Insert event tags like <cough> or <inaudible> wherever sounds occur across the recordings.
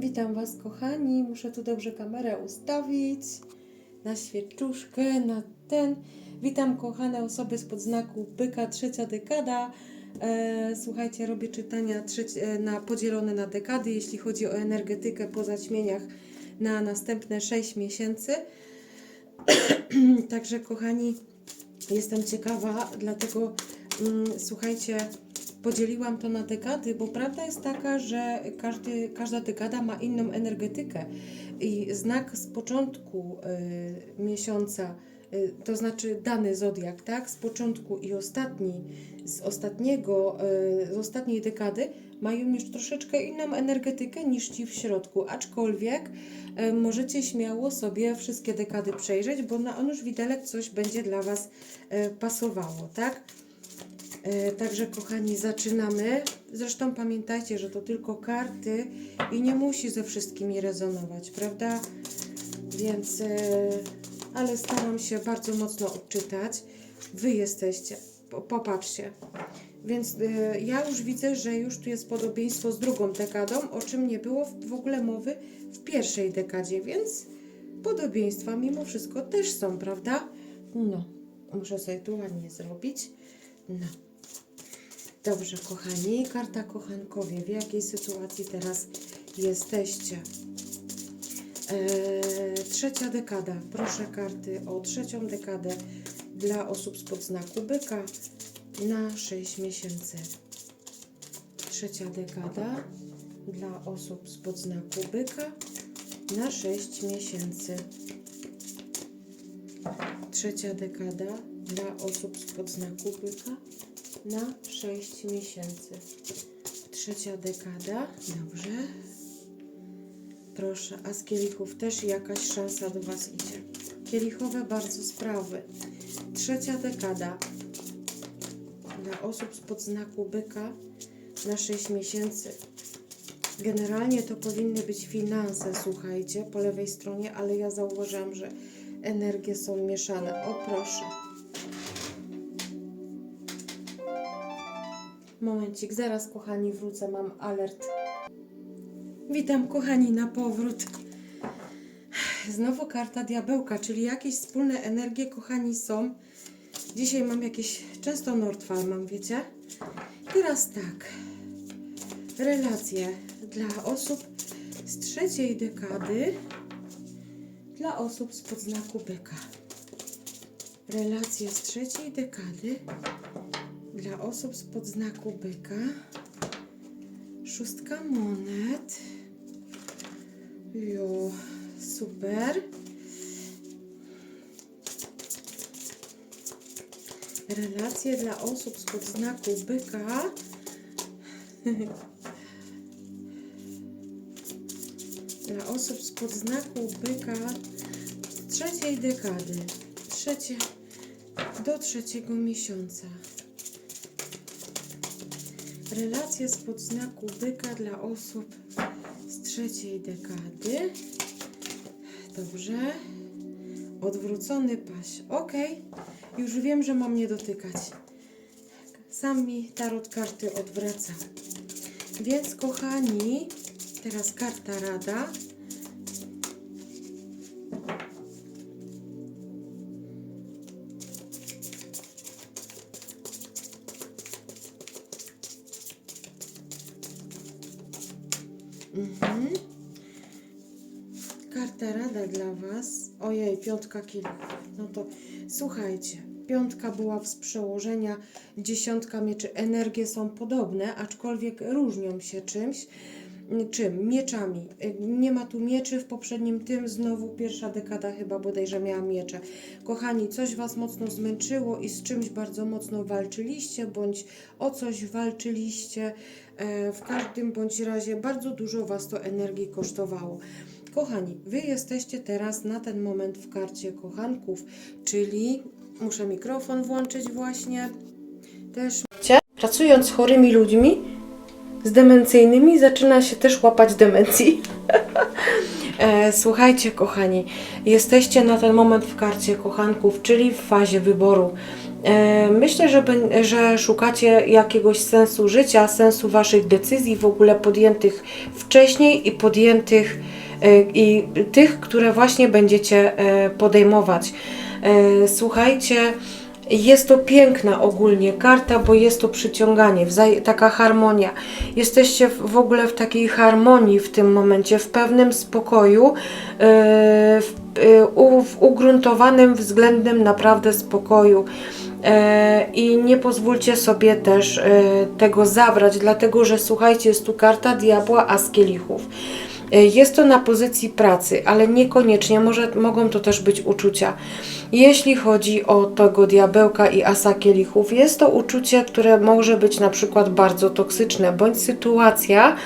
Witam Was, kochani. Muszę tu dobrze kamerę ustawić na świeczuszkę, na ten. Witam, kochane osoby spod znaku byka, trzecia dekada. E, słuchajcie, robię czytania e, na, podzielone na dekady, jeśli chodzi o energetykę po zaćmieniach na następne 6 miesięcy. <clears throat> Także, kochani, jestem ciekawa, dlatego mm, słuchajcie, podzieliłam to na dekady, bo prawda jest taka, że każdy, każda dekada ma inną energetykę. I znak z początku y, miesiąca, y, to znaczy dany zodiak, tak, z początku i ostatni, z ostatniego, y, z ostatniej dekady mają już troszeczkę inną energetykę niż ci w środku, aczkolwiek y, możecie śmiało sobie wszystkie dekady przejrzeć, bo na on już widelec coś będzie dla Was y, pasowało, tak? E, Także kochani, zaczynamy. Zresztą pamiętajcie, że to tylko karty i nie musi ze wszystkimi rezonować, prawda? Więc, e, ale staram się bardzo mocno odczytać. Wy jesteście, po- popatrzcie. Więc e, ja już widzę, że już tu jest podobieństwo z drugą dekadą, o czym nie było w ogóle mowy w pierwszej dekadzie, więc podobieństwa mimo wszystko też są, prawda? No, muszę sobie tu ładnie zrobić. No. Dobrze, kochani, karta kochankowie, w jakiej sytuacji teraz jesteście? Eee, trzecia dekada, proszę karty o trzecią dekadę dla osób spod znaku byka na 6 miesięcy. Trzecia dekada dla osób spod znaku byka na 6 miesięcy. Trzecia dekada dla osób spod znaku byka na 6 miesięcy. Trzecia dekada, dobrze. Proszę, a z kielichów też jakaś szansa do Was idzie. Kielichowe bardzo sprawy. Trzecia dekada dla osób spod znaku byka na 6 miesięcy. Generalnie to powinny być finanse, słuchajcie, po lewej stronie, ale ja zauważyłam, że energie są mieszane. O proszę. Momencik, zaraz kochani wrócę, mam alert. Witam kochani na powrót. Znowu karta diabełka, czyli jakieś wspólne energie, kochani, są. Dzisiaj mam jakieś, często Nordfall mam, wiecie? Teraz tak. Relacje dla osób z trzeciej dekady, dla osób spod znaku byka. Relacje z trzeciej dekady dla osób spod znaku byka. Szóstka monet. Jo, super. Relacje dla osób spod znaku byka. <laughs> dla osób spod znaku byka z trzeciej dekady. Trzecie, do trzeciego miesiąca. Relacje spod znaku byka dla osób z trzeciej dekady. Dobrze. Odwrócony paś. Ok. Już wiem, że mam nie dotykać. Sam mi tarot karty odwraca. Więc kochani, teraz karta rada. Karta rada dla Was. Ojej, piątka kielichów. No to słuchajcie. Piątka była z przełożenia, dziesiątka mieczy. Energie są podobne, aczkolwiek różnią się czymś. Czym? Mieczami. Nie ma tu mieczy w poprzednim tym, znowu pierwsza dekada chyba bodajże miała miecze. Kochani, coś Was mocno zmęczyło i z czymś bardzo mocno walczyliście, bądź o coś walczyliście. E, W każdym bądź razie bardzo dużo Was to energii kosztowało. Kochani, Wy jesteście teraz na ten moment w karcie kochanków, czyli muszę mikrofon włączyć właśnie. Też pracując z chorymi ludźmi, z demencyjnymi, zaczyna się też łapać demencji. <laughs> E, Słuchajcie, kochani, jesteście na ten moment w karcie kochanków, czyli w fazie wyboru. E, Myślę, że, że szukacie jakiegoś sensu życia, sensu Waszych decyzji w ogóle podjętych wcześniej i podjętych i tych, które właśnie będziecie e, podejmować. E, Słuchajcie, jest to piękna ogólnie karta, bo jest to przyciąganie, taka harmonia. Jesteście w ogóle w takiej harmonii w tym momencie, w pewnym spokoju, w, w ugruntowanym względem naprawdę spokoju. I nie pozwólcie sobie też tego zabrać, dlatego że słuchajcie, jest tu karta diabła, a z kielichów. E, Jest to na pozycji pracy, ale niekoniecznie, może, mogą to też być uczucia. Jeśli chodzi o tego diabełka i asa kielichów, jest to uczucie, które może być na przykład bardzo toksyczne, bądź sytuacja,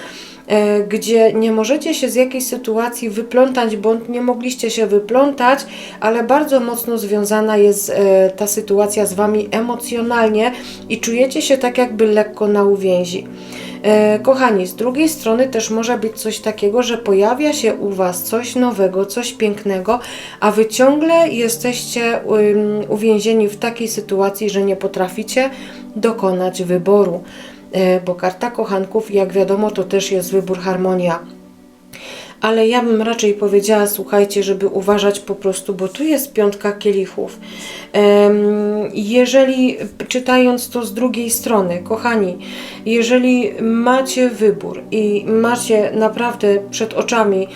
e, gdzie nie możecie się z jakiejś sytuacji wyplątać, bądź nie mogliście się wyplątać, ale bardzo mocno związana jest e, ta sytuacja z Wami emocjonalnie i czujecie się tak jakby lekko na uwięzi. E, Kochani, z drugiej strony też może być coś takiego, że pojawia się u Was coś nowego, coś pięknego, a Wy ciągle jesteście uwięzieni w takiej sytuacji, że nie potraficie dokonać wyboru. E, Bo karta kochanków, jak wiadomo, to też jest wybór harmonia ale ja bym raczej powiedziała, słuchajcie, żeby uważać po prostu, bo tu jest piątka kielichów. Jeżeli czytając to z drugiej strony, kochani, jeżeli macie wybór i macie naprawdę przed oczami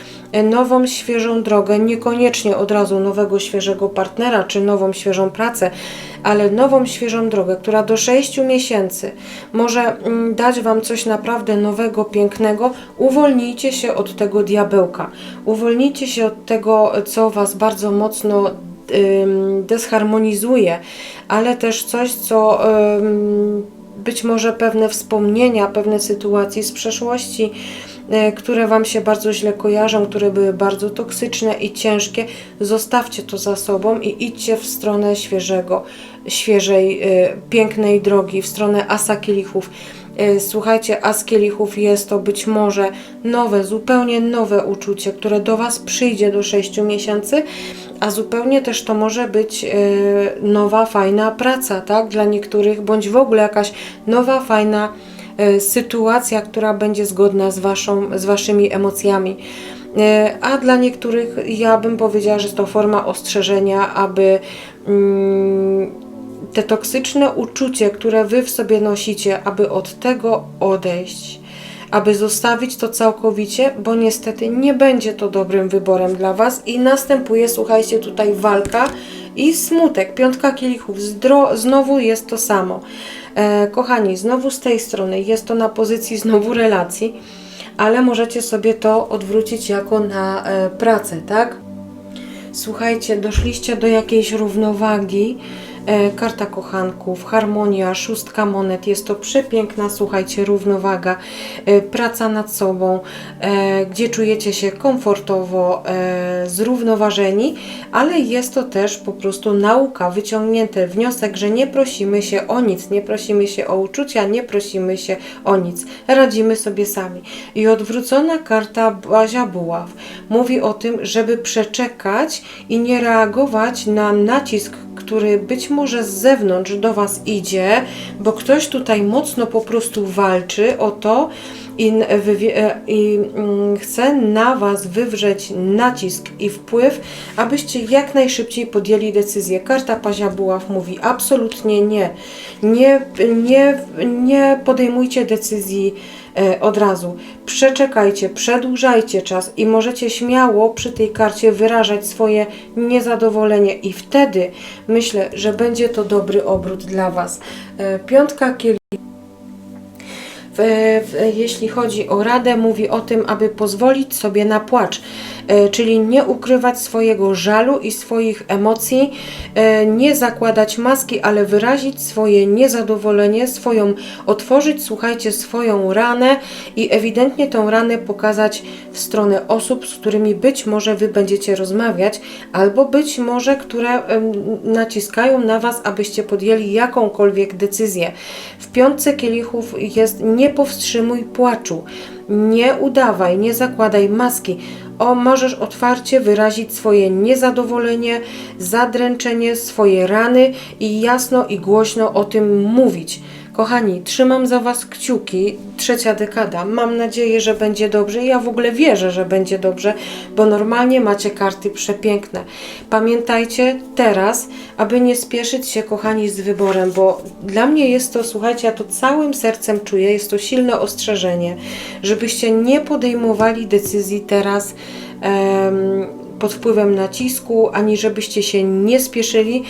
nową, świeżą drogę, niekoniecznie od razu nowego, świeżego partnera czy nową, świeżą pracę, ale nową, świeżą drogę, która do 6 miesięcy może mm, dać Wam coś naprawdę nowego, pięknego, uwolnijcie się od tego diabełka. Uwolnijcie się od tego, co Was bardzo mocno desharmonizuje, ale też coś, co być może pewne wspomnienia, pewne sytuacje z przeszłości, e, które Wam się bardzo źle kojarzą, które były bardzo toksyczne i ciężkie, zostawcie to za sobą i idźcie w stronę świeżego, świeżej, e, pięknej drogi, w stronę asa kielichów. E, Słuchajcie, as kielichów jest to być może nowe, zupełnie nowe uczucie, które do Was przyjdzie do 6 miesięcy, a zupełnie też to może być nowa, fajna praca, tak? Dla niektórych, bądź w ogóle jakaś nowa, fajna e, sytuacja, która będzie zgodna z, waszą, z Waszymi emocjami. E, A dla niektórych ja bym powiedziała, że jest to forma ostrzeżenia, aby mm, te toksyczne uczucie, które Wy w sobie nosicie, aby od tego odejść, aby zostawić to całkowicie, bo niestety nie będzie to dobrym wyborem dla Was i następuje, słuchajcie, tutaj walka i smutek. Piątka kielichów, znowu jest to samo. E, kochani, znowu z tej strony jest to na pozycji znowu relacji, ale możecie sobie to odwrócić jako na e, pracę, tak? Słuchajcie, doszliście do jakiejś równowagi. E, karta kochanków, harmonia, szóstka monet. Jest to przepiękna, słuchajcie, równowaga, e, praca nad sobą, e, gdzie czujecie się komfortowo, zrównoważeni, ale jest to też po prostu nauka, wyciągnięty wniosek, że nie prosimy się o nic, nie prosimy się o uczucia, nie prosimy się o nic. Radzimy sobie sami. I odwrócona karta Bazia Buław mówi o tym, żeby przeczekać i nie reagować na nacisk, który być może z zewnątrz do Was idzie, bo ktoś tutaj mocno po prostu walczy o to i, e, i mm, chce na Was wywrzeć nacisk i wpływ, abyście jak najszybciej podjęli decyzję. Karta Pazia Buław mówi absolutnie nie. Nie, nie, nie podejmujcie decyzji od razu. Przeczekajcie, przedłużajcie czas i możecie śmiało przy tej karcie wyrażać swoje niezadowolenie i wtedy myślę, że będzie to dobry obrót dla Was. E, Piątka w, jeśli chodzi o radę, mówi o tym, aby pozwolić sobie na płacz, e, czyli nie ukrywać swojego żalu i swoich emocji, e, nie zakładać maski, ale wyrazić swoje niezadowolenie, swoją, otworzyć, słuchajcie, swoją ranę i ewidentnie tą ranę pokazać w stronę osób, z którymi być może Wy będziecie rozmawiać, albo być może, które naciskają na Was, abyście podjęli jakąkolwiek decyzję. W piątce kielichów jest nie powstrzymuj płaczu. Nie udawaj, nie zakładaj maski. o, możesz otwarcie wyrazić swoje niezadowolenie, zadręczenie, swoje rany i jasno i głośno o tym mówić. Kochani, trzymam za Was kciuki. Trzecia dekada. Mam nadzieję, że będzie dobrze. Ja w ogóle wierzę, że będzie dobrze, bo normalnie macie karty przepiękne. Pamiętajcie teraz, aby nie spieszyć się, kochani, z wyborem, bo dla mnie jest to, słuchajcie, ja to całym sercem czuję, jest to silne ostrzeżenie, żebyście nie podejmowali decyzji teraz. em, pod wpływem nacisku, ani żebyście się nie spieszyli,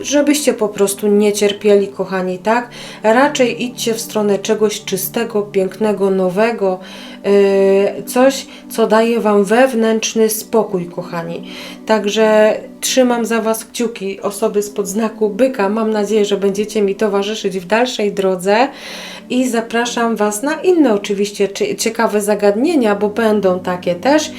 żebyście po prostu nie cierpieli, kochani, tak? Raczej idźcie w stronę czegoś czystego, pięknego, nowego, yy, coś, co daje Wam wewnętrzny spokój, kochani. Także trzymam za Was kciuki, osoby spod znaku byka. Mam nadzieję, że będziecie mi towarzyszyć w dalszej drodze i zapraszam Was na inne oczywiście cie- ciekawe zagadnienia, bo będą takie też.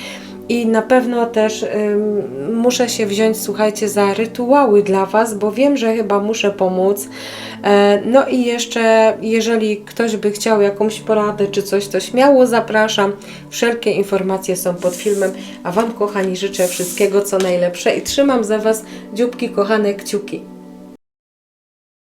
I na pewno też ym, muszę się wziąć, słuchajcie, za rytuały dla Was, bo wiem, że chyba muszę pomóc. E, no i jeszcze, jeżeli ktoś by chciał jakąś poradę czy coś, to śmiało zapraszam. Wszelkie informacje są pod filmem, a Wam, kochani, życzę wszystkiego co najlepsze i trzymam za Was dzióbki, kochane kciuki.